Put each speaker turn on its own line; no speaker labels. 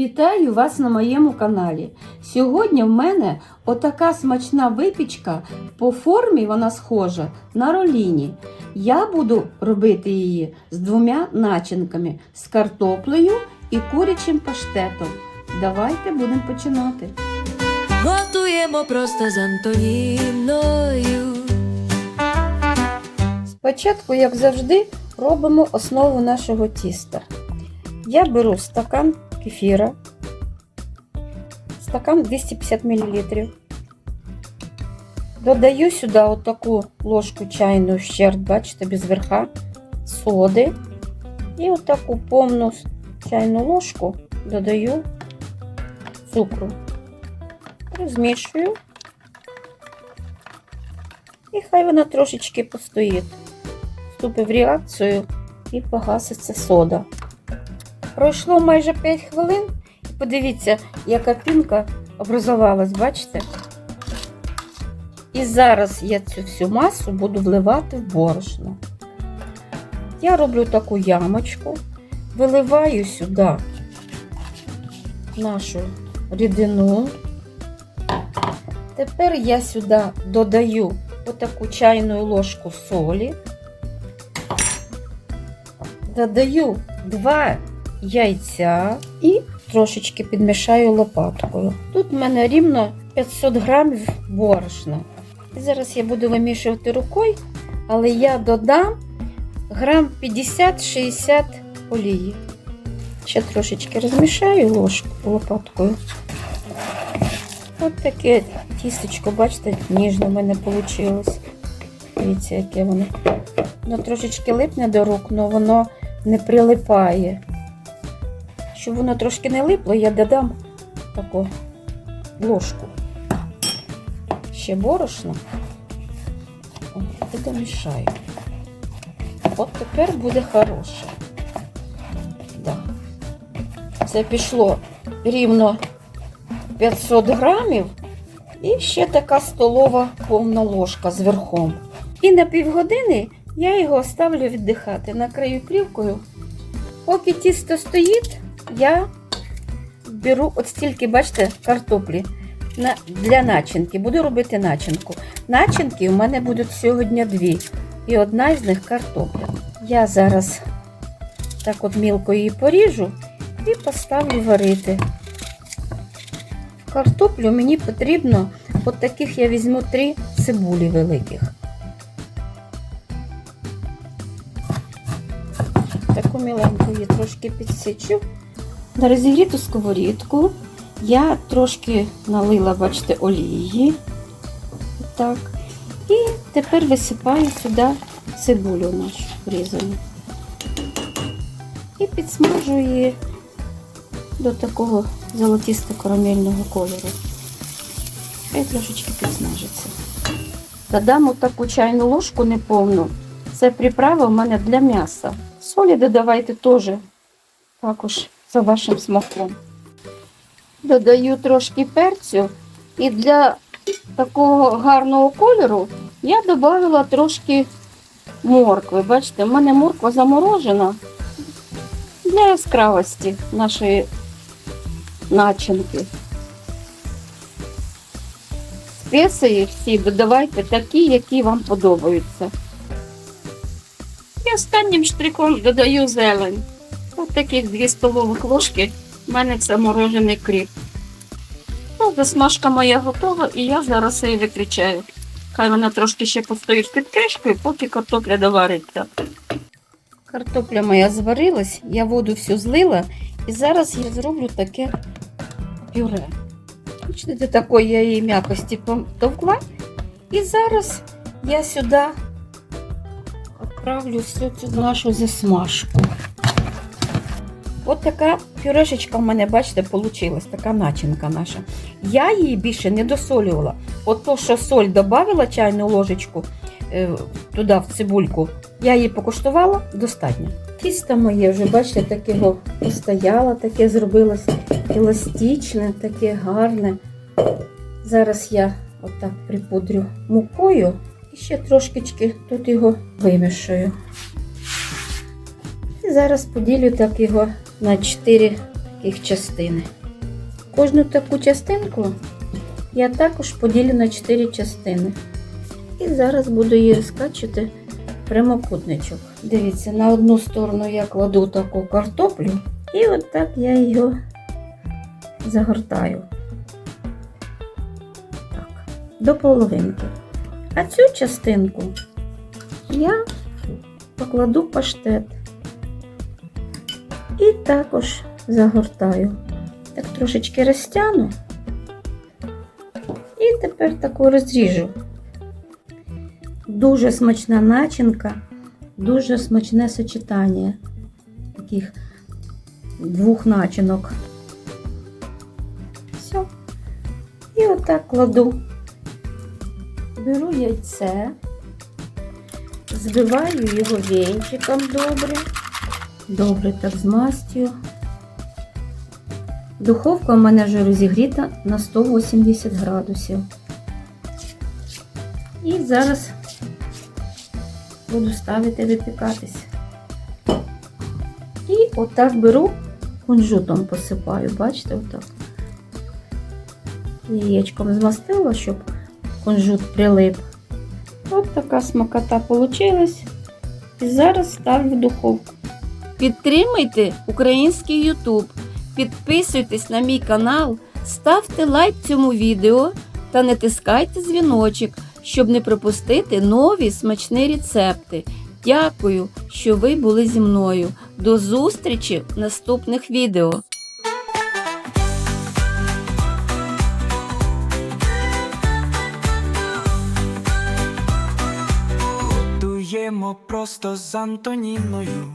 Вітаю вас на моєму каналі. Сьогодні в мене отака смачна випічка. По формі вона схожа на роліні. Я буду робити її з двома начинками з картоплею і курячим паштетом. Давайте будемо починати.
Готуємо просто з Антоніною.
Спочатку, як завжди, робимо основу нашого тіста. Я беру стакан кефіра, стакан 250 мл. Додаю сюди отаку ложку чайну щерть, бачите, без верха, соди. І отаку повну чайну ложку додаю цукру. Розмішую. І хай вона трошечки постоїть. Вступить в реакцію і погаситься сода. Пройшло майже 5 хвилин. І подивіться, яка пінка образувалась, бачите? І зараз я цю всю масу буду вливати в борошно. Я роблю таку ямочку, виливаю сюди нашу рідину. Тепер я сюди додаю отаку чайну ложку солі. Додаю два яйця і трошечки підмішаю лопаткою. Тут в мене рівно 500 грамів борошна. Зараз я буду вимішувати рукою, але я додам грам 50-60 олії. Ще трошечки розмішаю ложку лопаткою. От таке тістечко, бачите, ніжне в мене вийшло. Дивіться, яке воно. Воно трошечки липне до рук, але воно не прилипає. Щоб воно трошки не липло, я додам таку ложку. Ще борошно. І домішаю. От тепер буде хороше. Да. Це пішло рівно 500 грамів і ще така столова повна ложка з верхом. І на півгодини я його ставлю віддихати, накрию плівкою. Поки тісто стоїть, я беру от стільки, бачите, картоплі для начинки. Буду робити начинку. Начинки у мене будуть сьогодні дві. І одна з них картопля. Я зараз так от мілко її поріжу і поставлю варити. Картоплю мені потрібно, от таких я візьму три цибулі великих. Таку міленьку її трошки підсічу. На розігріту сковорідку я трошки налила, бачите, олії. Так. І тепер висипаю сюди цибулю нашу різану. І підсмажу її до такого золотисто-карамельного кольору. Хай трошечки підсмажиться. Додам таку чайну ложку неповну. Це приправа в мене для м'яса. Солі додавайте теж також за вашим смаком. Додаю трошки перцю і для такого гарного кольору я додала трошки моркви. Бачите, в мене морква заморожена для яскравості нашої начинки. Спеції всі додавайте такі, які вам подобаються. І останнім штрихом додаю зелень. Таких 2 столових ложки. У мене це морожений кріп. Ну, засмажка моя готова і я зараз її виключаю. Хай вона трошки ще постоїть під кришкою, поки картопля довариться. Картопля моя зварилась, я воду всю злила і зараз я зроблю таке пюре. Бачите, такої я її м'якості потовкла. І зараз я сюди відправлю всю цю нашу засмажку. От така пюрешечка в мене, бачите, вийшла, така начинка наша. Я її більше не досолювала. От то, що соль додавала чайну ложечку е, туди в цибульку, я її покуштувала достатньо. Тісто моє вже, бачите, таке постояло, таке зробилось еластичне, таке гарне. Зараз я отак припудрю мукою і ще трошечки тут його вимішую. І зараз поділю так його на 4 таких частини. Кожну таку частинку я також поділю на 4 частини. І зараз буду її розкачувати прямокутничок. Дивіться, на одну сторону я кладу таку картоплю, і от так я її загортаю. Так, до половинки. А цю частинку я покладу паштет. І також загортаю. Так трошечки розтягну. І тепер таку розріжу. Дуже смачна начинка, дуже смачне сочетання таких двох начинок. Все. І отак кладу. Беру яйце, збиваю його вінчиком добре. Добре так змастю. Духовка у мене вже розігріта на 180 градусів. І зараз буду ставити випікатись. І отак беру, кунжутом посипаю, бачите, отак. Яєчком змастила, щоб кунжут прилип. От така смакота получилась. І зараз ставлю в духовку.
Підтримуйте український Ютуб, підписуйтесь на мій канал, ставте лайк цьому відео та натискайте дзвіночок, щоб не пропустити нові смачні рецепти. Дякую, що ви були зі мною. До зустрічі в наступних відео.
Готуємо просто з Антоніною.